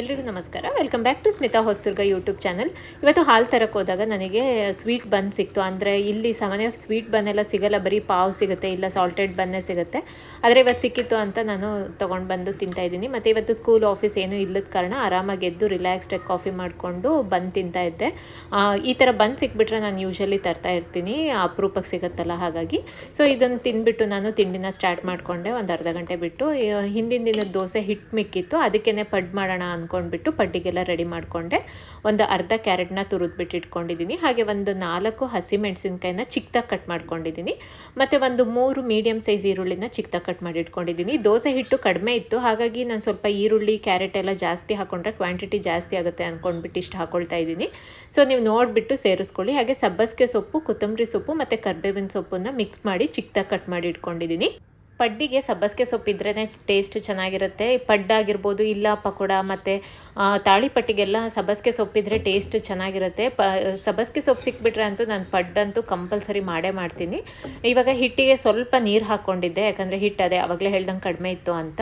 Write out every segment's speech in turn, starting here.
ಎಲ್ರಿಗೂ ನಮಸ್ಕಾರ. Welcome back to Smita Hosadurga YouTube channel ಇವತ್ತು ಹಾಲು ತರಕ್ಕೆ ಹೋದಾಗ ನನಗೆ ಸ್ವೀಟ್ ಬನ್ ಸಿಕ್ತು. ಅಂದರೆ ಇಲ್ಲಿ ಸಾಮಾನ್ಯ ಸ್ವೀಟ್ ಬನ್ ಎಲ್ಲ ಸಿಗಲ್ಲ. ಬರೀ ಪಾವ್ ಸಿಗುತ್ತೆ, ಇಲ್ಲ ಸಾಲ್ಟೆಡ್ ಬನ್ನೇ ಸಿಗುತ್ತೆ. ಆದರೆ ಇವತ್ತು ಸಿಕ್ಕಿತ್ತು ಅಂತ ನಾನು ತೊಗೊಂಡು ಬಂದು ತಿಂತಾ ಇದ್ದೀನಿ. ಮತ್ತು ಇವತ್ತು ಸ್ಕೂಲ್ ಆಫೀಸ್ ಏನೂ ಇಲ್ಲದ ಕಾರಣ ಆರಾಮಾಗಿ ಎದ್ದು ರಿಲ್ಯಾಕ್ಸ್ಡಾಗಿ ಕಾಫಿ ಮಾಡಿಕೊಂಡು ಬನ್ ತಿಂತಾ ಇದ್ದೆ. ಈ ಥರ ಬನ್ ಸಿಕ್ಬಿಟ್ರೆ ನಾನು ಯೂಶಲಿ ತರ್ತಾ ಇರ್ತೀನಿ. ಅಪರೂಪಕ್ಕೆ ಸಿಗುತ್ತಲ್ಲ ಹಾಗಾಗಿ. ಸೊ ಇದನ್ನು ತಿಂದುಬಿಟ್ಟು ನಾನು ತಿಂಡಿನ ಸ್ಟಾರ್ಟ್ ಮಾಡಿಕೊಂಡೆ ಒಂದು ಅರ್ಧ ಗಂಟೆ ಬಿಟ್ಟು. ಹಿಂದಿನ ದಿನದ ದೋಸೆ ಹಿಟ್ಟು ಮಿಕ್ಕಿತ್ತು. ಅದಕ್ಕೇ ಪಡ್ ಮಾಡೋಣ ಅಂದ್ಕೊಂಡ್ಬಿಟ್ಟು ಪಡ್ಡಿಗೆಲ್ಲ ರೆಡಿ ಮಾಡಿಕೊಂಡೆ. ಒಂದು ಅರ್ಧ ಕ್ಯಾರೆಟ್ನ ತುರಿದ್ಬಿಟ್ಟು ಇಟ್ಕೊಂಡಿದ್ದೀನಿ. ಹಾಗೆ ಒಂದು ನಾಲ್ಕು ಹಸಿಮೆಣಸಿನ್ಕಾಯಿನ ಚಿಕ್ಕದಾಗಿ ಕಟ್ ಮಾಡ್ಕೊಂಡಿದ್ದೀನಿ. ಮತ್ತು ಒಂದು ಮೂರು ಮೀಡಿಯಮ್ ಸೈಜ್ ಈರುಳ್ಳಿನ ಚಿಕ್ಕದಾಗಿ ಕಟ್ ಮಾಡಿ ಇಟ್ಕೊಂಡಿದ್ದೀನಿ. ದೋಸೆ ಹಿಟ್ಟು ಕಡಿಮೆ ಇತ್ತು. ಹಾಗಾಗಿ ನಾನು ಸ್ವಲ್ಪ ಈರುಳ್ಳಿ, ಕ್ಯಾರೆಟ್ ಎಲ್ಲ ಜಾಸ್ತಿ ಹಾಕೊಂಡ್ರೆ ಕ್ವಾಂಟಿಟಿ ಜಾಸ್ತಿ ಆಗುತ್ತೆ ಅಂದ್ಕೊಂಡ್ಬಿಟ್ಟು ಇಷ್ಟು ಹಾಕೊಳ್ತಾ ಇದ್ದೀನಿ. ಸೊ, ನೀವು ನೋಡಿಬಿಟ್ಟು ಸೇರಿಸ್ಕೊಳ್ಳಿ. ಹಾಗೆ ಸಬ್ಬಸಿಗೆ ಸೊಪ್ಪು, ಕೊತ್ತಂಬರಿ ಸೊಪ್ಪು ಮತ್ತು ಕರ್ಬೇವಿನ ಸೊಪ್ಪನ್ನು ಮಿಕ್ಸ್ ಮಾಡಿ ಚಿಕ್ಕದಾಗಿ ಕಟ್ ಮಾಡಿ ಇಟ್ಕೊಂಡಿದ್ದೀನಿ. ಪಡ್ಡಿಗೆ ಸಬ್ಬಸಿಗೆ ಸೊಪ್ಪಿದ್ರೇ ಟೇಸ್ಟ್ ಚೆನ್ನಾಗಿರುತ್ತೆ. ಪಡ್ಡಾಗಿರ್ಬೋದು, ಇಲ್ಲ ಪಕೋಡ ಮತ್ತು ತಾಳಿಪಟ್ಟಿಗೆಲ್ಲ ಸಬ್ಬಸಿಗೆ ಸೊಪ್ಪಿದ್ರೆ ಟೇಸ್ಟ್ ಚೆನ್ನಾಗಿರುತ್ತೆ. ಪ, ಸಬ್ಬಸಿಗೆ ಸೊಪ್ಪು ಸಿಕ್ಬಿಟ್ರೆ ಅಂತೂ ನಾನು ಪಡ್ಡಂತೂ ಕಂಪಲ್ಸರಿ ಮಾಡೇ ಮಾಡ್ತೀನಿ. ಇವಾಗ ಹಿಟ್ಟಿಗೆ ಸ್ವಲ್ಪ ನೀರು ಹಾಕ್ಕೊಂಡಿದ್ದೆ ಯಾಕಂದರೆ ಹಿಟ್ಟು ಅದೇ ಆವಾಗಲೇ ಹೇಳ್ದಂಗೆ ಕಡಿಮೆ ಇತ್ತು ಅಂತ.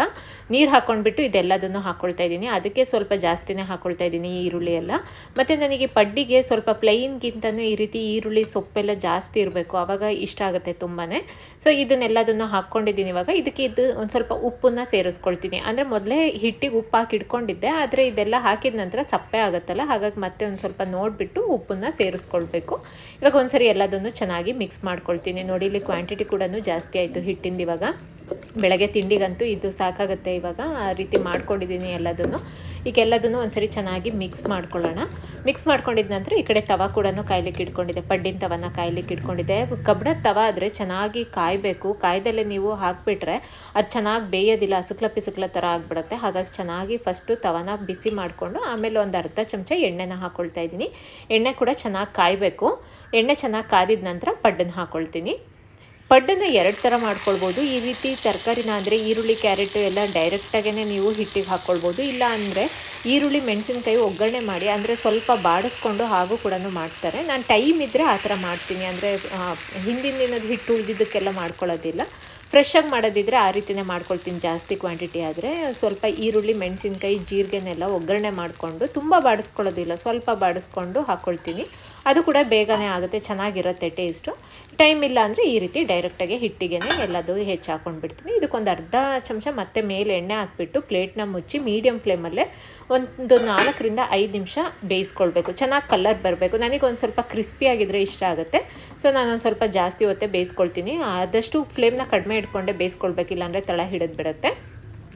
ನೀರು ಹಾಕ್ಕೊಂಡ್ಬಿಟ್ಟು ಇದೆಲ್ಲದನ್ನು ಹಾಕ್ಕೊಳ್ತಾ ಇದ್ದೀನಿ. ಅದಕ್ಕೆ ಸ್ವಲ್ಪ ಜಾಸ್ತಿನೇ ಹಾಕ್ಕೊಳ್ತಾ ಇದ್ದೀನಿ ಈರುಳ್ಳಿ ಎಲ್ಲ. ಮತ್ತು ನನಗೆ ಪಡ್ಡಿಗೆ ಸ್ವಲ್ಪ ಪ್ಲೈನ್ಗಿಂತನೂ ಈ ರೀತಿ ಈರುಳ್ಳಿ ಸೊಪ್ಪೆಲ್ಲ ಜಾಸ್ತಿ ಇರಬೇಕು ಆವಾಗ ಇಷ್ಟ ಆಗುತ್ತೆ ತುಂಬಾ ಸೊ ಇದನ್ನೆಲ್ಲದನ್ನು ಹಾಕ್ಕೊಂಡಿದ್ದೀನಿ ಇವಾಗ ಇದಕ್ಕೆ ಇದು ಒಂದು ಸ್ವಲ್ಪ ಉಪ್ಪನ್ನು ಸೇರಿಸ್ಕೊಳ್ತೀನಿ. ಅಂದರೆ ಮೊದಲೇ ಹಿಟ್ಟಿಗೆ ಉಪ್ಪು ಹಾಕಿ ಇಟ್ಕೊಂಡಿದ್ದೆ, ಆದರೆ ಇದೆಲ್ಲ ಹಾಕಿದ ನಂತರ ಸಪ್ಪೆ ಆಗುತ್ತಲ್ಲ, ಹಾಗಾಗಿ ಮತ್ತೆ ಒಂದು ಸ್ವಲ್ಪ ನೋಡಿಬಿಟ್ಟು ಉಪ್ಪನ್ನು ಸೇರಿಸ್ಕೊಳ್ಬೇಕು. ಇವಾಗ ಒಂದ್ಸರಿ ಎಲ್ಲದನ್ನು ಚೆನ್ನಾಗಿ ಮಿಕ್ಸ್ ಮಾಡ್ಕೊಳ್ತೀನಿ. ನೋಡಿ ಇಲ್ಲಿ ಕ್ವಾಂಟಿಟಿ ಕೂಡ ಜಾಸ್ತಿ ಆಯಿತು ಹಿಟ್ಟಿಂದ ಇವಾಗ. ಬೆಳಗ್ಗೆ ತಿಂಡಿಗಂತೂ ಇದು ಸಾಕಾಗುತ್ತೆ ಇವಾಗ, ಆ ರೀತಿ ಮಾಡ್ಕೊಂಡಿದ್ದೀನಿ ಎಲ್ಲದನ್ನು. ಈಗ ಎಲ್ಲದನ್ನು ಒಂದ್ಸರಿ ಚೆನ್ನಾಗಿ ಮಿಕ್ಸ್ ಮಾಡ್ಕೊಳ್ಳೋಣ. ಮಿಕ್ಸ್ ಮಾಡ್ಕೊಂಡಿದ ನಂತರ ಈ ಕಡೆ ತವ ಕೂಡ ಕಾಯ್ಲಿಕ್ಕೆ ಇಟ್ಕೊಂಡಿದೆ ಪಡ್ಡಿನ ತವನ ಕಾಯ್ಲಿಕ್ಕೆ ಇಟ್ಕೊಂಡಿದೆ ಕಬ್ಬಣದ ತವ ಆದರೆ ಚೆನ್ನಾಗಿ ಕಾಯಬೇಕು. ಕಾಯ್ದಲ್ಲೇ ನೀವು ಹಾಕಿಬಿಟ್ರೆ ಅದು ಚೆನ್ನಾಗಿ ಬೇಯೋದಿಲ್ಲ ಹಸುಕ್ಲ ಪಿಸುಕ್ಲ ಥರ ಆಗಿಬಿಡುತ್ತೆ. ಹಾಗಾಗಿ ಚೆನ್ನಾಗಿ ಫಸ್ಟು ತವನ ಬಿಸಿ ಮಾಡಿಕೊಂಡು ಆಮೇಲೆ ಒಂದು ಅರ್ಧ ಚಮಚ ಎಣ್ಣೆನ ಹಾಕ್ಕೊಳ್ತಾ ಇದ್ದೀನಿ. ಎಣ್ಣೆ ಕೂಡ ಚೆನ್ನಾಗಿ ಕಾಯಬೇಕು. ಎಣ್ಣೆ ಚೆನ್ನಾಗಿ ಕಾದಿದ ನಂತರ ಪಡ್ಡನ್ನು ಹಾಕ್ಕೊಳ್ತೀನಿ ಪಡ್ಡನ್ನು ಎರಡು ಥರ ಮಾಡ್ಕೊಳ್ಬೋದು. ಈ ರೀತಿ ತರಕಾರಿನ ಅಂದರೆ ಈರುಳ್ಳಿ, ಕ್ಯಾರೆಟು ಎಲ್ಲ ಡೈರೆಕ್ಟಾಗೇ ನೀವು ಹಿಟ್ಟಿಗೆ ಹಾಕ್ಕೊಳ್ಬೋದು ಇಲ್ಲ ಅಂದರೆ ಈರುಳ್ಳಿ, ಮೆಣಸಿನ್ಕಾಯಿ ಒಗ್ಗರಣೆ ಮಾಡಿ ಅಂದರೆ ಸ್ವಲ್ಪ ಬಾಡಿಸ್ಕೊಂಡು ಹಾಗೂ ಕೂಡ ಮಾಡ್ತಾರೆ. ನಾನು ಟೈಮ್ ಇದ್ದರೆ ಆ ಥರ ಮಾಡ್ತೀನಿ. ಅಂದರೆ ಹಿಂದಿನ ದಿನದ ಹಿಟ್ಟು ಉಳಿದಿದ್ದಕ್ಕೆಲ್ಲ ಮಾಡ್ಕೊಳ್ಳೋದಿಲ್ಲ. ಫ್ರೆಶ್ ಆಗಿ ಮಾಡೋದಿದ್ರೆ ಆ ರೀತಿನೇ ಮಾಡ್ಕೊಳ್ತೀನಿ ಜಾಸ್ತಿ ಕ್ವಾಂಟಿಟಿ ಆದರೆ. ಸ್ವಲ್ಪ ಈರುಳ್ಳಿ, ಮೆಣಸಿನ್ಕಾಯಿ, ಜೀರಿಗೆನೆಲ್ಲ ಒಗ್ಗರಣೆ ಮಾಡಿಕೊಂಡು ತುಂಬ ಬಾಡಿಸ್ಕೊಳ್ಳೋದಿಲ್ಲ ಸ್ವಲ್ಪ ಬಾಡಿಸ್ಕೊಂಡು ಹಾಕ್ಕೊಳ್ತೀನಿ ಅದು ಕೂಡ ಬೇಗನೆ ಆಗುತ್ತೆ, ಚೆನ್ನಾಗಿರುತ್ತೆ ಟೇಸ್ಟು. ಟೈಮ್ ಇಲ್ಲ ಅಂದರೆ ಈ ರೀತಿ ಡೈರೆಕ್ಟಾಗಿ ಹಿಟ್ಟಿಗೆ ಎಲ್ಲದು ಹೆಚ್ಚು ಹಾಕ್ಕೊಂಡ್ಬಿಡ್ತೀನಿ ಇದಕ್ಕೊಂದು ಅರ್ಧ ಚಮಚ ಮತ್ತೆ ಮೇಲೆ ಎಣ್ಣೆ ಹಾಕ್ಬಿಟ್ಟು ಪ್ಲೇಟ್ನ ಮುಚ್ಚಿ ಮೀಡಿಯಮ್ ಫ್ಲೇಮಲ್ಲೇ ಒಂದು ನಾಲ್ಕರಿಂದ ಐದು ನಿಮಿಷ ಬೇಯಿಸ್ಕೊಳ್ಬೇಕು. ಚೆನ್ನಾಗಿ ಕಲರ್ ಬರಬೇಕು. ನನಗೆ ಒಂದು ಸ್ವಲ್ಪ ಕ್ರಿಸ್ಪಿ ಆಗಿದ್ರೆ ಇಷ್ಟ ಆಗುತ್ತೆ. ಸೊ ನಾನೊಂದು ಸ್ವಲ್ಪ ಜಾಸ್ತಿ ಹೊತ್ತೆ ಬೇಯಿಸ್ಕೊಳ್ತೀನಿ. ಆದಷ್ಟು ಫ್ಲೇಮ್ನ ಕಡಿಮೆ ಇಟ್ಕೊಂಡೆ ಬೇಯಿಸ್ಕೊಳ್ಬೇಕಿಲ್ಲ ಅಂದರೆ ತಳ ಹಿಡಿದು ಬಿಡುತ್ತೆ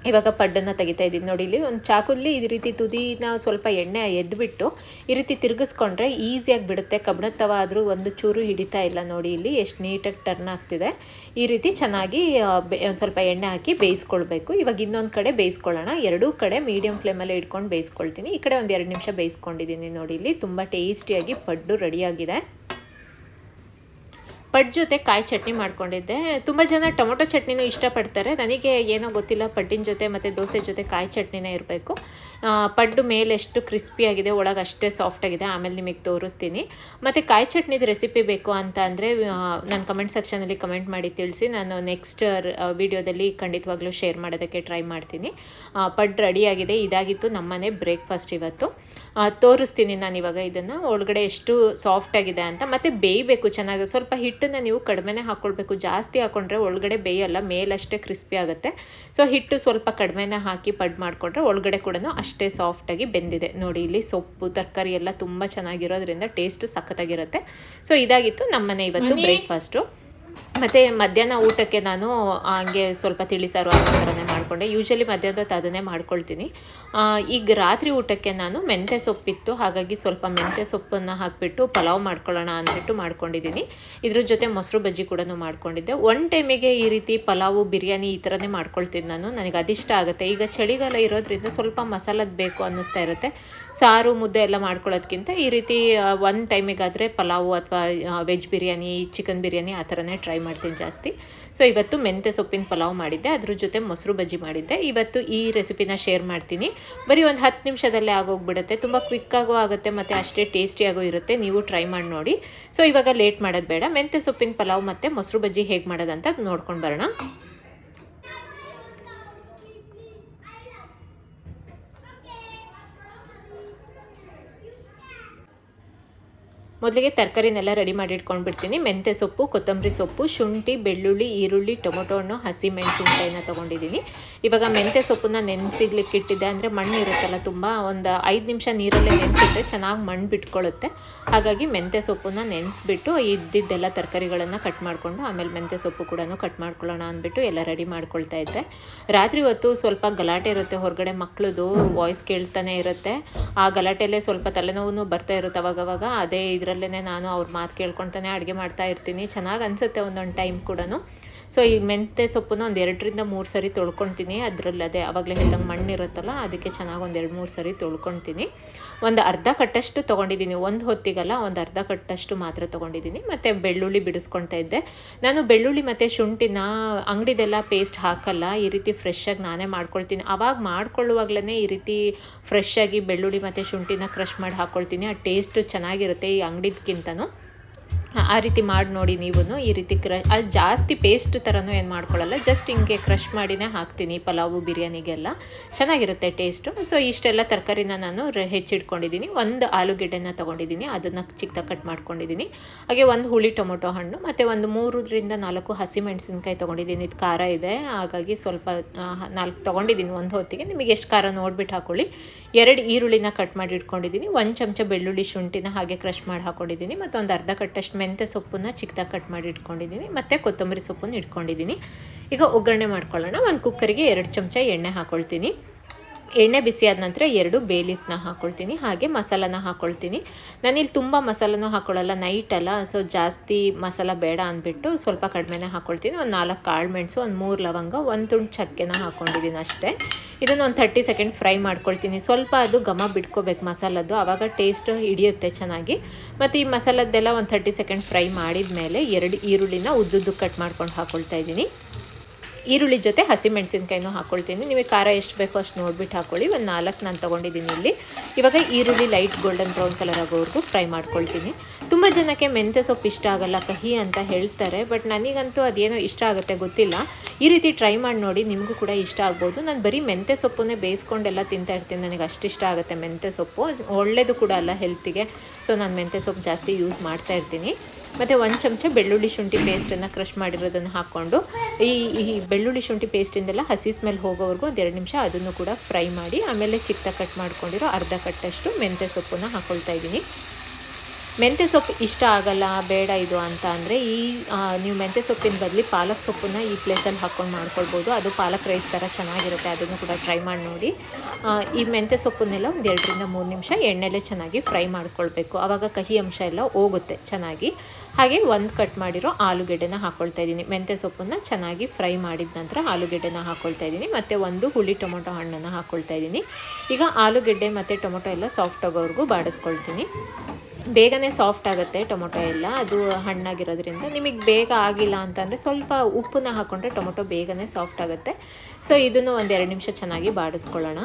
ಇವಾಗ ಪಡ್ಡನ್ನು ತೆಗಿತಾ ಇದ್ದೀನಿ. ನೋಡಿ, ಇಲ್ಲಿ ಒಂದು ಚಾಕುಲ್ಲಿ ಈ ರೀತಿ ತುದಿನ ಸ್ವಲ್ಪ ಎಣ್ಣೆ ಎದ್ಬಿಟ್ಟು ಈ ರೀತಿ ತಿರುಗಿಸ್ಕೊಂಡ್ರೆ ಈಸಿಯಾಗಿ ಬಿಡುತ್ತೆ. ಕಬ್ಬಿಣದ ತವ ಆದರೂ ಒಂದು ಚೂರು ಹಿಡಿತಾ ಇಲ್ಲ ನೋಡಿ ಇಲ್ಲಿ. ಎಷ್ಟು ನೀಟಾಗಿ ಟರ್ನ್ ಆಗ್ತಿದೆ. ಈ ರೀತಿ ಚೆನ್ನಾಗಿ ಒಂದು ಸ್ವಲ್ಪ ಎಣ್ಣೆ ಹಾಕಿ ಬೇಯಿಸ್ಕೊಳ್ಬೇಕು. ಇವಾಗ ಇನ್ನೊಂದು ಕಡೆ ಬೇಯಿಸ್ಕೊಳ್ಳೋಣ. ಎರಡೂ ಕಡೆ ಮೀಡಿಯಂ ಫ್ಲೇಮಲ್ಲೇ ಇಟ್ಕೊಂಡು ಬೇಯಿಸ್ಕೊಳ್ತೀನಿ. ಈ ಕಡೆ ಒಂದು ಎರಡು ನಿಮಿಷ ಬೇಯಿಸ್ಕೊಂಡಿದ್ದೀನಿ ನೋಡಿ ಇಲ್ಲಿ. ತುಂಬ ಟೇಸ್ಟಿಯಾಗಿ ಪಡ್ಡು ರೆಡಿಯಾಗಿದೆ ಪಡ್ ಜೊತೆ ಕಾಯಿ ಚಟ್ನಿ ಮಾಡ್ಕೊಂಡಿದ್ದೆ. ತುಂಬ ಜನ ಟೊಮೊಟೊ ಚಟ್ನಿನೂ ಇಷ್ಟಪಡ್ತಾರೆ. ನನಗೆ ಏನೋ ಗೊತ್ತಿಲ್ಲ, ಪಡ್ಡಿನ ಜೊತೆ ಮತ್ತು ದೋಸೆ ಜೊತೆ ಕಾಯಿ ಚಟ್ನಿನೇ ಇರಬೇಕು. ಪಡ್ಡು ಮೇಲೆ ಎಷ್ಟು ಕ್ರಿಸ್ಪಿಯಾಗಿದೆ ಒಳಗೆ ಅಷ್ಟೇ ಸಾಫ್ಟಾಗಿದೆ ಆಮೇಲೆ ನಿಮಗೆ ತೋರಿಸ್ತೀನಿ. ಮತ್ತು ಕಾಯಿ ಚಟ್ನಿದು ರೆಸಿಪಿ ಬೇಕು ಅಂತ ಅಂದರೆ ನಾನು ಕಮೆಂಟ್ ಸೆಕ್ಷನಲ್ಲಿ ಕಮೆಂಟ್ ಮಾಡಿ ತಿಳಿಸಿ. ನಾನು ನೆಕ್ಸ್ಟ್ ವಿಡಿಯೋದಲ್ಲಿ ಖಂಡಿತವಾಗ್ಲೂ ಶೇರ್ ಮಾಡೋದಕ್ಕೆ ಟ್ರೈ ಮಾಡ್ತೀನಿ. ಪಡ್ ರೆಡಿಯಾಗಿದೆ. ಇದಾಗಿತ್ತು ನಮ್ಮನೆ ಬ್ರೇಕ್ಫಾಸ್ಟ್ ಇವತ್ತು. ತೋರಿಸ್ತೀನಿ ನಾನು ಇವಾಗ ಇದನ್ನು. ಒಳಗಡೆ ಎಷ್ಟು ಸಾಫ್ಟಾಗಿದೆ ಅಂತ. ಮತ್ತು ಬೇಯಬೇಕು ಚೆನ್ನಾಗಿ. ಸ್ವಲ್ಪ ಹಿಟ್ಟನ್ನು ನೀವು ಕಡಿಮೆನೇ ಹಾಕ್ಕೊಳ್ಬೇಕು ಜಾಸ್ತಿ ಹಾಕ್ಕೊಂಡ್ರೆ ಒಳಗಡೆ ಬೇಯಲ್ಲ ಮೇಲಷ್ಟೇ ಕ್ರಿಸ್ಪಿ ಆಗುತ್ತೆ. ಸೊ ಹಿಟ್ಟು ಸ್ವಲ್ಪ ಕಡಿಮೆನೇ ಹಾಕಿ ಪಡ್ ಮಾಡಿಕೊಂಡ್ರೆ ಒಳಗಡೆ ಕೂಡ ಅಷ್ಟೇ ಸಾಫ್ಟಾಗಿ ಬೆಂದಿದೆ. ನೋಡಿ ಇಲ್ಲಿ ಸೊಪ್ಪು ತರಕಾರಿ ಎಲ್ಲ ತುಂಬ ಚೆನ್ನಾಗಿರೋದ್ರಿಂದ ಟೇಸ್ಟು ಸಖತ್ತಾಗಿರುತ್ತೆ. ಸೊ ಇದಾಗಿತ್ತು ನಮ್ಮನೆ ಇವತ್ತು ಬ್ರೇಕ್ಫಾಸ್ಟು ಮತ್ತು ಮಧ್ಯಾಹ್ನ ಊಟಕ್ಕೆ ನಾನು ಹಂಗೆ ಸ್ವಲ್ಪ ತಿಳಿಸಾರು ಆ ಥರನೇ ಮಾಡಿಕೊಂಡೆ. ಯೂಶ್ವಲಿ ಮಧ್ಯಾಹ್ನದ ಅದನ್ನೇ ಮಾಡ್ಕೊಳ್ತೀನಿ. ಈಗ ರಾತ್ರಿ ಊಟಕ್ಕೆ ನಾನು ಮೆಂತ್ಯ ಸೊಪ್ಪಿತ್ತು ಹಾಗಾಗಿ ಸ್ವಲ್ಪ ಮೆಂತ್ಯ ಸೊಪ್ಪನ್ನು ಹಾಕಿಬಿಟ್ಟು ಪಲಾವ್ ಮಾಡ್ಕೊಳ್ಳೋಣ ಅಂದ್ಬಿಟ್ಟು ಮಾಡ್ಕೊಂಡಿದ್ದೀನಿ. ಇದ್ರ ಜೊತೆ ಮೊಸರು ಬಜ್ಜಿ ಕೂಡ ಮಾಡ್ಕೊಂಡಿದ್ದೆ. ಒನ್ ಟೈಮಿಗೆ ಈ ರೀತಿ ಪಲಾವು, ಬಿರಿಯಾನಿ ಈ ಥರನೇ ಮಾಡ್ಕೊಳ್ತೀನಿ ನಾನು. ನನಗೆ ಅದಿಷ್ಟ ಆಗುತ್ತೆ. ಈಗ ಚಳಿಗಾಲ ಇರೋದ್ರಿಂದ ಸ್ವಲ್ಪ ಮಸಾಲದ್ದು ಬೇಕು ಅನ್ನಿಸ್ತಾ ಇರುತ್ತೆ. ಸಾರು, ಮುದ್ದೆ ಎಲ್ಲ ಮಾಡ್ಕೊಳ್ಳೋದ್ಕಿಂತ ಈ ರೀತಿ ಒನ್ ಟೈಮಿಗಾದರೆ ಪಲಾವು ಅಥವಾ ವೆಜ್ ಬಿರಿಯಾನಿ ಚಿಕನ್ ಬಿರಿಯಾನಿ ಆ ಥರನೇ ಟ್ರೈ ಮಾಡ್ತೀನಿ ಜಾಸ್ತಿ. ಸೊ ಇವತ್ತು ಮೆಂತ್ಯ ಸೊಪ್ಪಿನ ಪಲಾವ್ ಮಾಡಿದ್ದೆ. ಅದ್ರ ಜೊತೆ ಮೊಸರು ಬಜ್ಜಿ ಮಾಡಿದ್ದೆ. ಇವತ್ತು ಈ ರೆಸಿಪಿನ ಶೇರ್ ಮಾಡ್ತೀನಿ. ಬರೀ ಒಂದು ಹತ್ತು ನಿಮಿಷದಲ್ಲೇ ಆಗೋಗ್ಬಿಡುತ್ತೆ. ತುಂಬ ಕ್ವಿಕ್ಕಾಗೂ ಆಗುತ್ತೆ ಮತ್ತು ಅಷ್ಟೇ ಟೇಸ್ಟಿಯಾಗೂ ಇರುತ್ತೆ. ನೀವು ಟ್ರೈ ಮಾಡಿ ನೋಡಿ. ಸೊ ಇವಾಗ ಲೇಟ್ ಮಾಡೋದು ಬೇಡ. ಮೆಂತ್ಯ ಸೊಪ್ಪಿನ ಪಲಾವ್ ಮತ್ತು ಮೊಸರು ಬಜ್ಜಿ ಹೇಗೆ ಮಾಡೋದಂತ ನೋಡ್ಕೊಂಡು ಬರೋಣ. ಮೊದಲಿಗೆ ತರಕಾರಿನೆಲ್ಲ ರೆಡಿ ಮಾಡಿ ಇಟ್ಕೊಂಡ್ಬಿಡ್ತೀನಿ ಮೆಂತ್ಯ ಸೊಪ್ಪು, ಕೊತ್ತಂಬರಿ ಸೊಪ್ಪು, ಶುಂಠಿ, ಬೆಳ್ಳುಳ್ಳಿ, ಈರುಳ್ಳಿ ಟೊಮೊಟೊ ಹಣ್ಣು ಹಸಿ ಮೆಣಸಿನ್ಕಾಯಿನ ತೊಗೊಂಡಿದ್ದೀನಿ. ಇವಾಗ ಮೆಂತ್ಯ ಸೊಪ್ಪನ್ನ ನೆನೆಸಿಗ್ಲಿಕ್ಕೆ ಇಟ್ಟಿದ್ದೆ ಅಂದರೆ ಮಣ್ಣು ಇರುತ್ತಲ್ಲ, ತುಂಬ ಒಂದು ಐದು ನಿಮಿಷ ನೀರಲ್ಲೇ ನೆನೆಸಿಟ್ರೆ ಚೆನ್ನಾಗಿ ಮಣ್ಣು ಬಿಟ್ಕೊಳ್ಳುತ್ತೆ ಹಾಗಾಗಿ ಮೆಂತ್ಯ ಸೊಪ್ಪನ್ನ ನೆನೆಸ್ಬಿಟ್ಟು ಇದ್ದಿದ್ದೆಲ್ಲ ತರಕಾರಿಗಳನ್ನು ಕಟ್ ಮಾಡಿಕೊಂಡು, ಆಮೇಲೆ ಮೆಂತ್ಯ ಸೊಪ್ಪು ಕೂಡ ಕಟ್ ಮಾಡ್ಕೊಳ್ಳೋಣ ಅಂದ್ಬಿಟ್ಟು ಎಲ್ಲ ರೆಡಿ ಮಾಡ್ಕೊಳ್ತಾ ಇದ್ದೆ. ರಾತ್ರಿ ಹೊತ್ತು ಸ್ವಲ್ಪ ಗಲಾಟೆ ಇರುತ್ತೆ, ಹೊರಗಡೆ ಮಕ್ಕಳದು ವಾಯ್ಸ್ ಕೇಳ್ತಾನೆ ಇರುತ್ತೆ. ಆ ಗಲಾಟೆಯಲ್ಲೇ ಸ್ವಲ್ಪ ತಲೆನೋವು ಬರ್ತಾ ಇರುತ್ತೆ ಅವಾಗವಾಗ. ಅದೇ ಇದರಲ್ಲೇ ನಾನು ಅವ್ರ ಮಾತು ಕೇಳ್ಕೊತಾನೆ ಅಡುಗೆ ಮಾಡ್ತಾ ಇರ್ತೀನಿ. ಚೆನ್ನಾಗಿ ಅನಿಸುತ್ತೆ ಒಂದೊಂದು ಟೈಮ್ ಕೂಡ ಸೊ ಈ ಮೆಂತ್ಯ ಸೊಪ್ಪನ್ನು ಒಂದು ಎರಡರಿಂದ ಮೂರು ಸರಿ ತೊಳ್ಕೊತೀನಿ. ಅದರಲ್ಲಿ ಅದೇ ಆವಾಗಲೇ ಹೇಳ್ದಂಗೆ ಮಣ್ಣು ಇರುತ್ತಲ್ಲ ಅದಕ್ಕೆ ಚೆನ್ನಾಗಿ ಒಂದು ಎರಡು ಮೂರು ಸರಿ ತೊಳ್ಕೊತೀನಿ. ಒಂದು ಅರ್ಧ ಕಟ್ಟಷ್ಟು ತೊಗೊಂಡಿದ್ದೀನಿ. ಒಂದು ಹೊತ್ತಿಗಲ್ಲ, ಒಂದು ಅರ್ಧ ಕಟ್ಟಷ್ಟು ಮಾತ್ರ ತೊಗೊಂಡಿದ್ದೀನಿ. ಮತ್ತು ಬೆಳ್ಳುಳ್ಳಿ ಬಿಡಿಸ್ಕೊಳ್ತಾ ಇದ್ದೆ. ನಾನು ಬೆಳ್ಳುಳ್ಳಿ ಮತ್ತು ಶುಂಠಿನ ಅಂಗಡಿದೆಲ್ಲ ಪೇಸ್ಟ್ ಹಾಕಲ್ಲ, ಈ ರೀತಿ ಫ್ರೆಶ್ಶಾಗಿ ನಾನೇ ಮಾಡ್ಕೊಳ್ತೀನಿ. ಆವಾಗ ಮಾಡ್ಕೊಳ್ಳುವಾಗಲೇ ಈ ರೀತಿ ಫ್ರೆಶ್ಶಾಗಿ ಬೆಳ್ಳುಳ್ಳಿ ಮತ್ತು ಶುಂಠಿನ ಕ್ರಷ್ ಮಾಡಿ ಹಾಕ್ಕೊಳ್ತೀನಿ ಆ ಟೇಸ್ಟು ಚೆನ್ನಾಗಿರುತ್ತೆ ಈ ಅಂಗಡಿದ್ಕಿಂತನೂ. ಆ ರೀತಿ ಮಾಡಿ ನೋಡಿ ನೀವು ಈ ರೀತಿ ಕ್ರ ಅದು ಜಾಸ್ತಿ ಪೇಸ್ಟ್ ಥರನೂ ಏನು ಮಾಡ್ಕೊಳ್ಳಲ್ಲ ಜಸ್ಟ್ ಹಿಂಗೆ ಕ್ರಷ್ ಮಾಡಿನೇ ಹಾಕ್ತೀನಿ ಪಲಾವು, ಬಿರಿಯಾನಿಗೆಲ್ಲ. ಚೆನ್ನಾಗಿರುತ್ತೆ ಟೇಸ್ಟು ಸೊ ಇಷ್ಟೆಲ್ಲ ತರಕಾರಿನ ನಾನು ಹೆಚ್ಚಿಟ್ಕೊಂಡಿದ್ದೀನಿ ಒಂದು ಆಲೂಗೆಡ್ಡೆನ ತೊಗೊಂಡಿದ್ದೀನಿ ಅದನ್ನು ಚಿಕ್ಕದಾಗಿ ಕಟ್ ಮಾಡ್ಕೊಂಡಿದ್ದೀನಿ ಹಾಗೆ ಒಂದು ಹುಳಿ ಟೊಮೊಟೊ ಹಣ್ಣು, ಮತ್ತು ಒಂದು ಮೂರರಿಂದ ನಾಲ್ಕು ಹಸಿಮೆಣಸಿನ್ಕಾಯಿ ತೊಗೊಂಡಿದ್ದೀನಿ ಇದು ಖಾರ ಇದೆ. ಹಾಗಾಗಿ ಸ್ವಲ್ಪ ನಾಲ್ಕು ತೊಗೊಂಡಿದ್ದೀನಿ ಒಂದು ಹೊತ್ತಿಗೆ. ನಿಮಗೆ ಎಷ್ಟು ಖಾರ ನೋಡಿಬಿಟ್ಟು ಹಾಕ್ಕೊಳ್ಳಿ ಎರಡು ಈರುಳ್ಳಿನ ಕಟ್ ಮಾಡಿ ಇಟ್ಕೊಂಡಿದ್ದೀನಿ ಒಂದು ಚಮಚ ಬೆಳ್ಳುಳ್ಳಿ ಶುಂಠಿನ ಹಾಗೆ ಕ್ರಷ್ ಮಾಡಿ ಹಾಕ್ಕೊಂಡಿದ್ದೀನಿ ಮತ್ತು ಒಂದು ಅರ್ಧ ಕಟ್ಟಷ್ಟು ಮೆಂತ್ಯ ಸೊಪ್ಪನ್ನ ಚಿಕ್ಕದಾಗಿ ಕಟ್ ಮಾಡಿ ಇಟ್ಕೊಂಡಿದ್ದೀನಿ, ಮತ್ತು ಕೊತ್ತಂಬರಿ ಸೊಪ್ಪನ್ನು ಇಟ್ಕೊಂಡಿದ್ದೀನಿ. ಈಗ ಒಗ್ಗರಣೆ ಮಾಡ್ಕೊಳ್ಳೋಣ. ಒಂದು ಕುಕ್ಕರಿಗೆ ಎರಡು ಚಮಚ ಎಣ್ಣೆ ಹಾಕ್ಕೊಳ್ತೀನಿ ಎಣ್ಣೆ ಬಿಸಿ ಆದ ನಂತರ ಎರಡು ಬೇಲೀಫ್ನ ಹಾಕ್ಕೊಳ್ತೀನಿ ಹಾಗೆ ಮಸಾಲನ ಹಾಕ್ಕೊಳ್ತೀನಿ ನಾನಿಲ್ಲಿ ತುಂಬ ಮಸಾಲನೂ ಹಾಕ್ಕೊಳ್ಳಲ್ಲ ನೈಟ್ ಅಲ್ಲ ಸೊ ಜಾಸ್ತಿ ಮಸಾಲ ಬೇಡ ಅಂದ್ಬಿಟ್ಟು ಸ್ವಲ್ಪ ಕಡಿಮೆನೇ ಹಾಕ್ಕೊಳ್ತೀನಿ ಒಂದು ನಾಲ್ಕು ಕಾಳು ಮೆಣಸು, ಒಂದು ಮೂರು ಲವಂಗ, ಒಂದು ತುಂಡು ಚಕ್ಕೆನ ಹಾಕ್ಕೊಂಡಿದ್ದೀನಿ ಅಷ್ಟೇ. ಇದನ್ನು ಒಂದು ಥರ್ಟಿ ಸೆಕೆಂಡ್ ಫ್ರೈ ಮಾಡ್ಕೊಳ್ತೀನಿ. ಸ್ವಲ್ಪ ಅದು ಘಮ ಬಿಟ್ಕೋಬೇಕು ಮಸಾಲದ್ದು ಆವಾಗ ಟೇಸ್ಟ್ ಹಿಡಿಯುತ್ತೆ ಚೆನ್ನಾಗಿ. ಮತ್ತು ಈ ಮಸಾಲದ್ದೆಲ್ಲ ಒಂದು ಥರ್ಟಿ ಸೆಕೆಂಡ್ ಫ್ರೈ ಮಾಡಿದ ಮೇಲೆ ಎರಡು ಈರುಳ್ಳಿನ ಉದ್ದುದ್ದು ಕಟ್ ಮಾಡ್ಕೊಂಡು ಹಾಕ್ಕೊಳ್ತಾ ಇದ್ದೀನಿ. ಈರುಳ್ಳಿ ಜೊತೆ ಹಸಿಮೆಣಸಿನ್ಕಾಯಿನೂ ಹಾಕ್ಕೊಳ್ತೀನಿ ನಿಮಗೆ ಖಾರ ಎಷ್ಟು ಬೇಕೋ ಅಷ್ಟು ನೋಡ್ಬಿಟ್ಟು ಹಾಕ್ಕೊಳ್ಳಿ ಒಂದು ನಾಲ್ಕು ನಾನು ತೊಗೊಂಡಿದ್ದೀನಿ ಇಲ್ಲಿ. ಇವಾಗ ಈರುಳ್ಳಿ ಲೈಟ್ ಗೋಲ್ಡನ್ ಬ್ರೌನ್ ಕಲರ್ ಆಗೋವರೆಗೂ ಫ್ರೈ ಮಾಡ್ಕೊಳ್ತೀನಿ. ತುಂಬ ಜನಕ್ಕೆ ಮೆಂತ್ಯ ಸೊಪ್ಪು ಇಷ್ಟ ಆಗಲ್ಲ, ಕಹಿ ಅಂತ ಹೇಳ್ತಾರೆ. ಬಟ್ ನನಗಂತೂ ಅದೇನೋ ಇಷ್ಟ ಆಗುತ್ತೆ ಗೊತ್ತಿಲ್ಲ. ಈ ರೀತಿ ಟ್ರೈ ಮಾಡಿ ನೋಡಿ, ನಿಮಗೂ ಕೂಡ ಇಷ್ಟ ಆಗ್ಬೋದು. ನಾನು ಬರೀ ಮೆಂತ್ಯ ಸೊಪ್ಪನ್ನೇ ಬೇಯಿಸ್ಕೊಂಡೆಲ್ಲ ತಿಂತಾ ಇರ್ತೀನಿ. ನನಗೆ ಅಷ್ಟು ಇಷ್ಟ ಆಗುತ್ತೆ ಮೆಂತ್ಯ ಸೊಪ್ಪು. ಒಳ್ಳೆಯದು ಕೂಡ ಅಲ್ಲ ಹೆಲ್ತಿಗೆ ಸೊ ನಾನು ಮೆಂತ್ಯ ಸೊಪ್ಪು ಜಾಸ್ತಿ ಯೂಸ್ ಮಾಡ್ತಾ ಇರ್ತೀನಿ. ಮತ್ತು ಒಂದು ಚಮಚ ಬೆಳ್ಳುಳ್ಳಿ ಶುಂಠಿ ಪೇಸ್ಟನ್ನು ಕ್ರಷ್ ಮಾಡಿರೋದನ್ನು ಹಾಕ್ಕೊಂಡು ಈ ಈ ಬೆಳ್ಳುಳ್ಳಿ ಶುಂಠಿ ಪೇಸ್ಟಿಂದೆಲ್ಲ ಹಸಿ ಸ್ಮೆಲ್ ಹೋಗೋವರೆಗೂ ಒಂದು ಎರಡು ನಿಮಿಷ ಅದನ್ನು ಕೂಡ ಫ್ರೈ ಮಾಡಿ, ಆಮೇಲೆ ಚಿಕ್ಕ ಕಟ್ ಮಾಡ್ಕೊಂಡಿರೋ ಅರ್ಧ ಕಟ್ಟಷ್ಟು ಮೆಂತ್ಯ ಸೊಪ್ಪನ್ನು ಹಾಕ್ಕೊಳ್ತಾ ಇದ್ದೀನಿ. ಮೆಂತ್ಯ ಸೊಪ್ಪು ಇಷ್ಟ ಆಗಲ್ಲ, ಬೇಡ ಇದು ಅಂತ ಅಂದರೆ ಈ ನೀವು ಮೆಂತ್ಯ ಸೊಪ್ಪಿನ ಬದಲಿ ಪಾಲಕ್ ಸೊಪ್ಪನ್ನ ಈ ಪ್ಲೇಸಲ್ಲಿ ಹಾಕ್ಕೊಂಡು ಮಾಡ್ಕೊಳ್ಬೋದು. ಅದು ಪಾಲಕ್ ರೈಸ್ ಥರ ಚೆನ್ನಾಗಿರುತ್ತೆ, ಅದನ್ನು ಕೂಡ ಟ್ರೈ ಮಾಡಿ ನೋಡಿ. ಈ ಮೆಂತ್ಯ ಸೊಪ್ಪನ್ನೆಲ್ಲ ಒಂದು ಎರಡರಿಂದ ಮೂರು ನಿಮಿಷ ಎಣ್ಣೆಲೆ ಚೆನ್ನಾಗಿ ಫ್ರೈ ಮಾಡ್ಕೊಳ್ಬೇಕು. ಆವಾಗ ಕಹಿ ಅಂಶ ಎಲ್ಲ ಹೋಗುತ್ತೆ ಚೆನ್ನಾಗಿ. ಹಾಗೆ ಒಂದು ಕಟ್ ಮಾಡಿರೋ ಆಲೂಗೆಡ್ಡೆನ ಹಾಕ್ಕೊಳ್ತಾ ಇದ್ದೀನಿ. ಮೆಂತ್ಯ ಸೊಪ್ಪನ್ನು ಚೆನ್ನಾಗಿ ಫ್ರೈ ಮಾಡಿದ ನಂತರ ಆಲೂಗೆಡ್ಡೆನ ಹಾಕ್ಕೊಳ್ತಾ ಇದ್ದೀನಿ. ಮತ್ತು ಒಂದು ಹುಳಿ ಟೊಮೊಟೊ ಹಣ್ಣನ್ನು ಹಾಕ್ಕೊಳ್ತಾ ಇದ್ದೀನಿ. ಈಗ ಆಲೂಗೆಡ್ಡೆ ಮತ್ತು ಟೊಮೊಟೊ ಎಲ್ಲ ಸಾಫ್ಟ್ ಆಗೋವರೆಗೂ ಬಾಡಿಸ್ಕೊಳ್ತೀನಿ. ಬೇಗನೆ ಸಾಫ್ಟ್ ಆಗುತ್ತೆ ಟೊಮೊಟೊ ಎಲ್ಲ. ಅದು ಹಣ್ಣಾಗಿರೋದ್ರಿಂದ ನಿಮಗೆ ಬೇಗ ಆಗಿಲ್ಲ ಅಂತಂದರೆ ಸ್ವಲ್ಪ ಉಪ್ಪನ್ನ ಹಾಕ್ಕೊಂಡ್ರೆ ಟೊಮೊಟೊ ಬೇಗನೆ ಸಾಫ್ಟ್ ಆಗುತ್ತೆ. ಸೊ ಇದನ್ನು ಒಂದು ಎರಡು ನಿಮಿಷ ಚೆನ್ನಾಗಿ ಬಾಡಿಸ್ಕೊಳ್ಳೋಣ.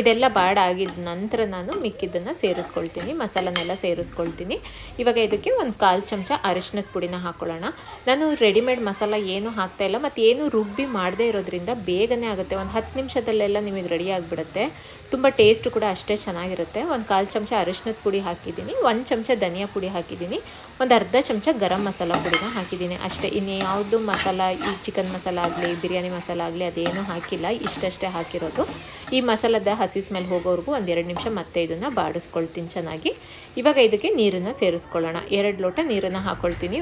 ಇದೆಲ್ಲ ಬಾಡ ಆಗಿದ ನಂತರ ನಾನು ಮಿಕ್ಕಿದ್ದನ್ನು ಸೇರಿಸ್ಕೊಳ್ತೀನಿ, ಮಸಾಲನೆಲ್ಲ ಸೇರಿಸ್ಕೊಳ್ತೀನಿ. ಇವಾಗ ಇದಕ್ಕೆ ಒಂದು ಕಾಲು ಚಮಚ ಅರಿಶಿನದ ಪುಡಿನ ಹಾಕ್ಕೊಳ್ಳೋಣ ನಾನು ರೆಡಿಮೇಡ್ ಮಸಾಲ ಏನು ಹಾಕ್ತಾಯಿಲ್ಲ ಮತ್ತು ಏನು ರುಬ್ಬಿ ಮಾಡದೇ ಇರೋದ್ರಿಂದ ಬೇಗನೆ ಆಗುತ್ತೆ. ಒಂದು ಹತ್ತು ನಿಮಿಷದಲ್ಲೆಲ್ಲ ನಿಮಗೆ ರೆಡಿ ಆಗಿಬಿಡುತ್ತೆ. ತುಂಬ ಟೇಸ್ಟ್ ಕೂಡ ಅಷ್ಟೇ ಚೆನ್ನಾಗಿರುತ್ತೆ. ಒಂದು ಕಾಲು ಚಮಚ ಅರಿಶಿನದ ಪುಡಿ ಹಾಕಿದ್ದೀನಿ, ಒಂದು ಚಮಚ ಧನಿಯಾ ಪುಡಿ ಹಾಕಿದ್ದೀನಿ. ಒಂದು ಅರ್ಧ ಚಮಚ ಗರಂ ಮಸಾಲ ಪುಡಿನ ಹಾಕಿದ್ದೀನಿ. ಅಷ್ಟೇ, ಇನ್ನು ಯಾವುದು ಮಸಾಲ, ಈ ಚಿಕನ್ ಮಸಾಲ ಆಗಲಿ, ಬಿರಿಯಾನಿ ಮಸಾಲ ಆಗಲಿ, ಅದೇನೂ ಹಾಕಿಲ್ಲ. ಇಷ್ಟಷ್ಟೇ ಹಾಕಿರೋದು. ಈ ಮಸಾಲದ ಹಸಿ ಸ್ಮೆಲ್ ಹೋಗೋವರೆಗೂ ಒಂದು ಎರಡು ನಿಮಿಷ ಮತ್ತೆ ಇದನ್ನು ಬಾಡಿಸ್ಕೊಳ್ತೀನಿ ಚೆನ್ನಾಗಿ. ಇವಾಗ ಇದಕ್ಕೆ ನೀರನ್ನು ಸೇರಿಸ್ಕೊಳ್ಳೋಣ. ಎರಡು ಲೋಟ ನೀರನ್ನು ಹಾಕ್ಕೊಳ್ತೀನಿ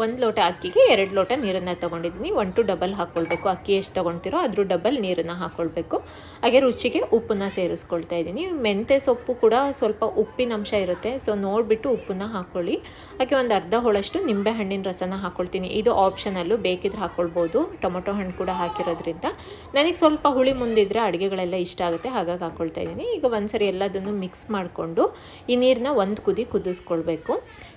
ಒಂದು ಲೋಟ ಅಕ್ಕಿಗೆ ಎರಡು ಲೋಟ ನೀರನ್ನು ತೊಗೊಂಡಿದ್ದೀನಿ ಒನ್ ಟು ಡಬಲ್ ಹಾಕ್ಕೊಳ್ಬೇಕು ಅಕ್ಕಿ ಎಷ್ಟು ತೊಗೊಳ್ತಿರೋ ಅದ್ರ ಡಬಲ್ ನೀರನ್ನು ಹಾಕ್ಕೊಳ್ಬೇಕು ಹಾಗೆ ರುಚಿಗೆ ಉಪ್ಪನ್ನ ಸೇರಿಸ್ಕೊಳ್ತಾ ಇದ್ದೀನಿ. ಮೆಂತ್ಯ ಸೊಪ್ಪು ಕೂಡ ಸ್ವಲ್ಪ ಉಪ್ಪಿನ ಅಂಶ ಇರುತ್ತೆ. ಸೊ ನೋಡಿಬಿಟ್ಟು ಉಪ್ಪನ್ನ ಹಾಕ್ಕೊಳ್ಳಿ ಹಾಗೆ ಒಂದು ಅರ್ಧ ಹೋಳಷ್ಟು ನಿಂಬೆ ಹಣ್ಣಿನ ರಸನ ಹಾಕ್ಕೊಳ್ತೀನಿ ಇದು ಆಪ್ಷನಲ್ಲು ಬೇಕಿದ್ರೆ ಹಾಕ್ಕೊಳ್ಬೋದು ಟೊಮೊಟೊ ಹಣ್ಣು ಕೂಡ ಹಾಕಿರೋದ್ರಿಂದ. ನನಗೆ ಸ್ವಲ್ಪ ಹುಳಿ ಮುಂದಿದ್ರೆ ಅಡುಗೆಗಳೆಲ್ಲ ಇಷ್ಟ ಆಗುತ್ತೆ. ಹಾಗಾಗಿ ಹಾಕ್ಕೊಳ್ತಾ ಇದ್ದೀನಿ. ಈಗ ಒಂದ್ಸರಿ ಎಲ್ಲದನ್ನು ಮಿಕ್ಸ್ ಮಾಡಿಕೊಂಡು ಈ ನೀರನ್ನ ಒಂದು ಕುದಿ ಕುದಿಸ್ಕೊಳ್ಬೇಕು.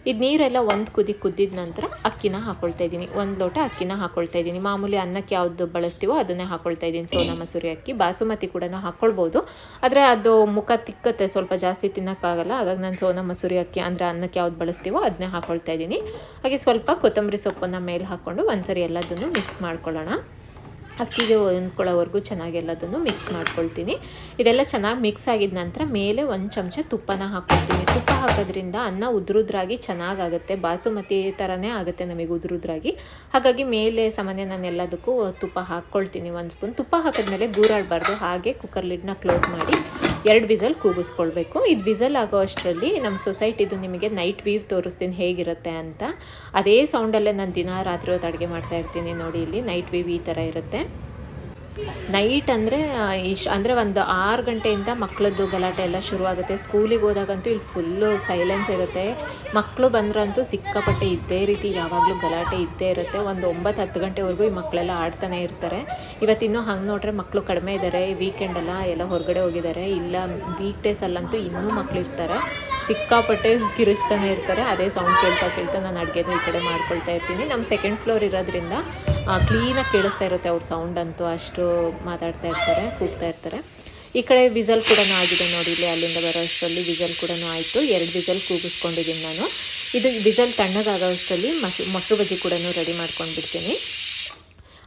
ಇದು ನೀರೆಲ್ಲ ಒಂದು ಕುದಿ ಕುದ್ದಿದ ನಂತರ ಅಕ್ಕಿನ ಹಾಕ್ಕೊಳ್ತಾ ಇದ್ದೀನಿ. ಒಂದು ಲೋಟ ಅಕ್ಕಿನ ಹಾಕೊಳ್ತಾ ಇದ್ದೀನಿ. ಮಾಮೂಲಿ ಅನ್ನಕ್ಕೆ ಯಾವುದು ಬಳಸ್ತೀವೋ ಅದನ್ನೇ ಹಾಕ್ಕೊಳ್ತಾ ಇದ್ದೀನಿ. ಸೋನಾ ಮಸೂರಿ ಅಕ್ಕಿ, ಬಾಸುಮತಿ ಕೂಡ ಹಾಕ್ಕೊಳ್ಬೋದು ಆದರೆ ಅದು ಮುಖ ತಿಕ್ಕತ್ತೆ, ಸ್ವಲ್ಪ ಜಾಸ್ತಿ ತಿನ್ನೋಕ್ಕಾಗಲ್ಲ. ಹಾಗಾಗಿ ನಾನು ಸೋನಾ ಮಸೂರಿ ಅಕ್ಕಿ ಅಂದರೆ ಅನ್ನಕ್ಕೆ ಯಾವ್ದು ಬಳಸ್ತೀವೋ ಅದನ್ನೇ ಹಾಕ್ಕೊಳ್ತಾ ಇದ್ದೀನಿ. ಹಾಗೆ ಸ್ವಲ್ಪ ಕೊತ್ತಂಬರಿ ಸೊಪ್ಪನ್ನು ಮೇಲೆ ಹಾಕ್ಕೊಂಡು ಒಂದ್ಸರಿ ಎಲ್ಲದನ್ನು ಮಿಕ್ಸ್ ಮಾಡ್ಕೊಳ್ಳೋಣ. ಅಕ್ಕಿಗೆ ಹೊಂದ್ಕೊಳ್ಳೋವರೆಗೂ ಚೆನ್ನಾಗಿ ಎಲ್ಲದನ್ನು ಮಿಕ್ಸ್ ಮಾಡ್ಕೊಳ್ತೀನಿ. ಇದೆಲ್ಲ ಚೆನ್ನಾಗಿ ಮಿಕ್ಸ್ ಆಗಿದ ನಂತರ ಮೇಲೆ ಒಂದು ಚಮಚ ತುಪ್ಪನ ಹಾಕ್ಕೊಳ್ತೀನಿ ತುಪ್ಪ ಹಾಕೋದ್ರಿಂದ ಅನ್ನ ಉದ್ರುದ್ರಾಗಿ ಚೆನ್ನಾಗಾಗುತ್ತೆ. ಬಾಸುಮತಿ ಥರನೇ ಆಗುತ್ತೆ ನಮಗೆ ಉದ್ರುದ್ರಾಗಿ. ಹಾಗಾಗಿ ಮೇಲೆ ಸಾಮಾನ್ಯ ನಾನು ಎಲ್ಲದಕ್ಕೂ ತುಪ್ಪ ಹಾಕ್ಕೊಳ್ತೀನಿ ಒಂದು ಸ್ಪೂನ್ ತುಪ್ಪ ಹಾಕಿದ್ಮೇಲೆ ಗೂರಾಡಬಾರ್ದು. ಹಾಗೆ ಕುಕ್ಕರ್ ಲಿಡ್ನ ಕ್ಲೋಸ್ ಮಾಡಿ ಎರಡು ವಿಸಲ್ ಕೂಗಿಸ್ಕೊಳ್ಬೇಕು. ಇದು ವಿಸಲ್ ಆಗೋ ಅಷ್ಟರಲ್ಲಿ ನಮ್ಮ ಸೊಸೈಟಿದು ನಿಮಗೆ ನೈಟ್ ವೀವ್ ತೋರಿಸ್ತೀನಿ ಹೇಗಿರುತ್ತೆ ಅಂತ. ಅದೇ ಸೌಂಡಲ್ಲೇ ನಾನು ದಿನ ರಾತ್ರಿ ಹೊತ್ತು ಅಡುಗೆ ಮಾಡ್ತಾ ಇರ್ತೀನಿ ನೋಡಿ ಇಲ್ಲಿ. ನೈಟ್ ವೀವ್ ಈ ಥರ ಇರುತ್ತೆ. ನೈಟ್ ಅಂದರೆ ಇಶ್, ಅಂದರೆ ಒಂದು ಆರು ಗಂಟೆಯಿಂದ ಮಕ್ಕಳದ್ದು ಗಲಾಟೆ ಎಲ್ಲ ಶುರುವಾಗುತ್ತೆ. ಸ್ಕೂಲಿಗೆ ಹೋದಾಗಂತೂ ಇಲ್ಲಿ ಫುಲ್ಲು ಸೈಲೆನ್ಸ್ ಇರುತ್ತೆ. ಮಕ್ಕಳು ಬಂದ್ರಂತೂ ಸಿಕ್ಕಾಪಟ್ಟೆ ಇದ್ದೇ ರೀತಿ ಯಾವಾಗಲೂ ಗಲಾಟೆ ಇದ್ದೇ ಇರುತ್ತೆ. ಒಂದು ಒಂಬತ್ತು ಹತ್ತು ಗಂಟೆವರೆಗೂ ಈ ಮಕ್ಕಳೆಲ್ಲ ಆಡ್ತಾನೆ ಇರ್ತಾರೆ. ಇವತ್ತಿನ್ನೂ ಹಂಗೆ ನೋಡ್ರೆ ಮಕ್ಕಳು ಕಡಿಮೆ ಇದ್ದಾರೆ. ವೀಕೆಂಡೆಲ್ಲ ಎಲ್ಲ ಹೊರಗಡೆ ಹೋಗಿದ್ದಾರೆ. ಇಲ್ಲ ವೀಕ್ ಡೇಸಲ್ಲಂತೂ ಇನ್ನೂ ಮಕ್ಕಳು ಇರ್ತಾರೆ. ಸಿಕ್ಕಾಪಟ್ಟೆ ಕಿರುಚ್ತಾನೆ ಇರ್ತಾರೆ. ಅದೇ ಸೌಂಡ್ ಕೇಳ್ತಾ ಕೇಳ್ತಾ ನಾನು ಅಡುಗೆನ ಈ ಕಡೆ ಮಾಡ್ಕೊಳ್ತಾ ಇರ್ತೀನಿ. ನಮ್ಮ ಸೆಕೆಂಡ್ ಫ್ಲೋರ್ ಇರೋದ್ರಿಂದ ಕ್ಲೀನಾಗಿ ಕೇಳಿಸ್ತಾ ಇರುತ್ತೆ ಅವ್ರ ಸೌಂಡ್ ಅಂತೂ. ಅಷ್ಟು ಮಾತಾಡ್ತಾ ಇರ್ತಾರೆ, ಕೂಗ್ತಾ ಇರ್ತಾರೆ. ಈ ಕಡೆ ವಿಸಲ್ ಕೂಡ ಆಗಿದೆ ನೋಡಿ ಇಲ್ಲಿ, ಅಲ್ಲಿಂದ ಬರೋ ಅಷ್ಟರಲ್ಲಿ ವಿಸಲ್ ಕೂಡ ಆಯಿತು. ಎರಡು ವಿಸಲ್ ಕೂಗಿಸ್ಕೊಂಡಿದ್ದೀನಿ ನಾನು. ಇದು ವಿಸಲ್ ತಣ್ಣಗಾಗೋ ಅಷ್ಟರಲ್ಲಿ ಮೊಸರು ಮೊಸರು ಬಜ್ಜಿ ಕೂಡ ರೆಡಿ ಮಾಡ್ಕೊಂಡು ಬಿಡ್ತೀನಿ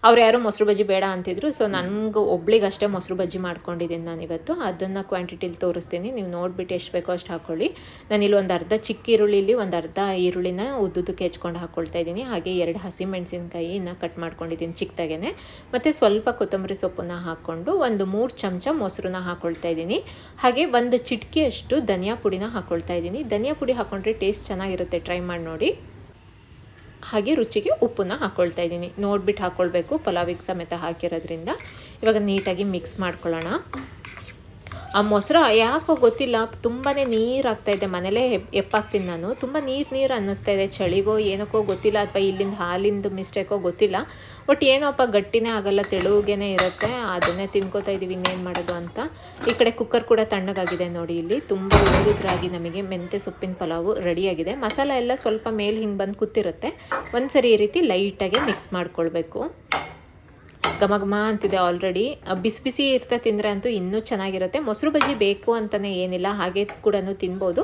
ಅವ್ರು ಯಾರು ಮೊಸರು ಬಜ್ಜಿ ಬೇಡ ಅಂತಿದ್ರು. ಸೊ ನನಗೆ ಒಬ್ಳಿಗೆ ಅಷ್ಟೇ ಮೊಸರು ಬಜ್ಜಿ ಮಾಡ್ಕೊಂಡಿದ್ದೀನಿ ನಾನು ಇವತ್ತು ಅದನ್ನು ಕ್ವಾಂಟಿಟಿಲಿ ತೋರಿಸ್ತೀನಿ. ನೀವು ನೋಡಿಬಿಟ್ಟು ಎಷ್ಟು ಬೇಕೋ ಅಷ್ಟು ಹಾಕ್ಕೊಳ್ಳಿ ನಾನು ಇಲ್ಲಿ ಒಂದು ಅರ್ಧ ಚಿಕ್ಕ ಈರುಳ್ಳಿಲಿ ಒಂದು ಅರ್ಧ ಈರುಳ್ಳಿನ ಉದ್ದುದಕ್ಕೆ ಹೆಚ್ಕೊಂಡು ಹಾಕ್ಕೊಳ್ತಾ ಇದ್ದೀನಿ. ಹಾಗೆ ಎರಡು ಹಸಿಮೆಣಸಿನ್ಕಾಯಿನ ಕಟ್ ಮಾಡ್ಕೊಂಡಿದ್ದೀನಿ ಚಿಕ್ಕದಾಗೇನೆ. ಮತ್ತು ಸ್ವಲ್ಪ ಕೊತ್ತಂಬರಿ ಸೊಪ್ಪನ್ನ ಹಾಕ್ಕೊಂಡು ಒಂದು ಮೂರು ಚಮಚ ಮೊಸರನ್ನ ಹಾಕ್ಕೊಳ್ತಾ ಇದ್ದೀನಿ. ಹಾಗೆ ಒಂದು ಚಿಟಕಿಯಷ್ಟು ಧನಿಯಾ ಪುಡಿನ ಹಾಕ್ಕೊಳ್ತಾ ಇದ್ದೀನಿ. ಧನಿಯಾ ಪುಡಿ ಹಾಕ್ಕೊಂಡ್ರೆ ಟೇಸ್ಟ್ ಚೆನ್ನಾಗಿರುತ್ತೆ. ಟ್ರೈ ಮಾಡಿ ನೋಡಿ. ಹಾಗೆ ರುಚಿಗೆ ಉಪ್ಪನ್ನ ಹಾಕ್ಕೊಳ್ತಾ ಇದ್ದೀನಿ. ನೋಡ್ಬಿಟ್ಟು ಹಾಕ್ಕೊಳ್ಬೇಕು ಪಲಾವಿಗೆ ಸಮೇತ ಹಾಕಿರೋದ್ರಿಂದ. ಇವಾಗ ನೀಟಾಗಿ ಮಿಕ್ಸ್ ಮಾಡ್ಕೊಳ್ಳೋಣ. ಆ ಮೊಸರು ಯಾಕೋ ಗೊತ್ತಿಲ್ಲ ತುಂಬಾ ನೀರು ಇದೆ, ಮನೇಲೇ ಎಪ್ಪಾಗ್ತೀನಿ ನಾನು. ತುಂಬ ನೀರು ನೀರು ಅನ್ನಿಸ್ತಾ ಇದೆ, ಚಳಿಗೋ ಏನಕ್ಕೋ ಗೊತ್ತಿಲ್ಲ ಅಥವಾ ಇಲ್ಲಿಂದ ಹಾಲಿಂದ ಮಿಸ್ಟೇಕೋ ಗೊತ್ತಿಲ್ಲ. ಬಟ್ ಏನೋಪ್ಪ ಗಟ್ಟಿನೇ ಆಗಲ್ಲ, ತೆಳುಗೇನೆ ಇರುತ್ತೆ, ಅದನ್ನೇ ತಿನ್ಕೋತಾ ಇದ್ದೀವಿ ಇನ್ನೇನು ಮಾಡೋದು ಅಂತ. ಈ ಕಡೆ ಕುಕ್ಕರ್ ಕೂಡ ತಣ್ಣಗಾಗಿದೆ ನೋಡಿ ಇಲ್ಲಿ. ತುಂಬ ಉಳಿದ್ರಾಗಿ ನಮಗೆ ಮೆಂತೆ ಸೊಪ್ಪಿನ ಪಲಾವು ರೆಡಿಯಾಗಿದೆ ಮಸಾಲ ಎಲ್ಲ ಸ್ವಲ್ಪ ಮೇಲೆ ಹಿಂಗೆ ಬಂದು ಕೂತಿರುತ್ತೆ ಒಂದು ಸರಿ ಈ ರೀತಿ ಲೈಟಾಗಿ ಮಿಕ್ಸ್ ಮಾಡ್ಕೊಳ್ಬೇಕು. ಘಮ ಘಮ ಅಂತಿದೆ ಆಲ್ರೆಡಿ ಬಿಸಿ ಬಿಸಿ ಇರ್ತಾ ತಿಂದರೆ ಅಂತೂ ಇನ್ನೂ ಚೆನ್ನಾಗಿರುತ್ತೆ. ಮೊಸರು ಬಜ್ಜಿ ಬೇಕು ಅಂತಲೇ ಏನಿಲ್ಲ, ಹಾಗೆ ಕೂಡ ತಿನ್ಬೋದು.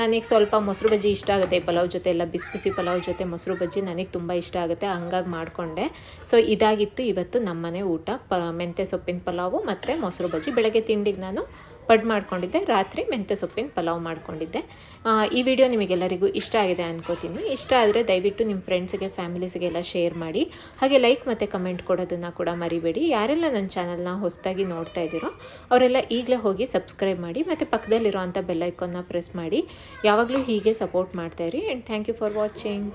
ನನಗೆ ಸ್ವಲ್ಪ ಮೊಸರು ಬಜ್ಜಿ ಇಷ್ಟ ಆಗುತ್ತೆ. ಪಲಾವ್ ಜೊತೆ ಎಲ್ಲ, ಬಿಸಿ ಬಿಸಿ ಪಲಾವ್ ಜೊತೆ ಮೊಸರು ಬಜ್ಜಿ ನನಗೆ ತುಂಬ ಇಷ್ಟ ಆಗುತ್ತೆ. ಹಂಗಾಗಿ ಮಾಡಿಕೊಂಡೆ. ಸೊ ಇದಾಗಿತ್ತು ಇವತ್ತು ನಮ್ಮನೆ ಊಟ. ಪ, ಮೆಂತ್ಯ ಸೊಪ್ಪಿನ ಪಲಾವು ಮತ್ತು ಮೊಸರು ಬಜ್ಜಿ. ಬೆಳಗ್ಗೆ ತಿಂಡಿಗೆ ನಾನು ಪಡ್ ಮಾಡ್ಕೊಂಡಿದ್ದೆ, ರಾತ್ರಿ ಮೆಂತ್ಯ ಸೊಪ್ಪಿನ ಪಲಾವ್ ಮಾಡ್ಕೊಂಡಿದ್ದೆ. ಈ ವಿಡಿಯೋ ನಿಮಗೆಲ್ಲರಿಗೂ ಇಷ್ಟ ಆಗಿದೆ ಅಂದ್ಕೋತೀನಿ ಇಷ್ಟ ಆದರೆ ದಯವಿಟ್ಟು ನಿಮ್ಮ ಫ್ರೆಂಡ್ಸಿಗೆ, ಫ್ಯಾಮಿಲೀಸ್ಗೆಲ್ಲ ಶೇರ್ ಮಾಡಿ. ಹಾಗೆ ಲೈಕ್ ಮತ್ತು ಕಮೆಂಟ್ ಕೊಡೋದನ್ನು ಕೂಡ ಮರಿಬೇಡಿ. ಯಾರೆಲ್ಲ ನನ್ನ ಚಾನಲ್ನ ಹೊಸದಾಗಿ ನೋಡ್ತಾ ಇದ್ದೀರೋ, ಅವರೆಲ್ಲ ಈಗಲೇ ಹೋಗಿ ಸಬ್ಸ್ಕ್ರೈಬ್ ಮಾಡಿ ಮತ್ತು ಪಕ್ಕದಲ್ಲಿರುವಂಥ ಬೆಲ್ಲೈಕನ್ನ ಪ್ರೆಸ್ ಮಾಡಿ. ಯಾವಾಗಲೂ ಹೀಗೆ support ಮಾಡ್ತಾಯಿರಿ and thank you for watching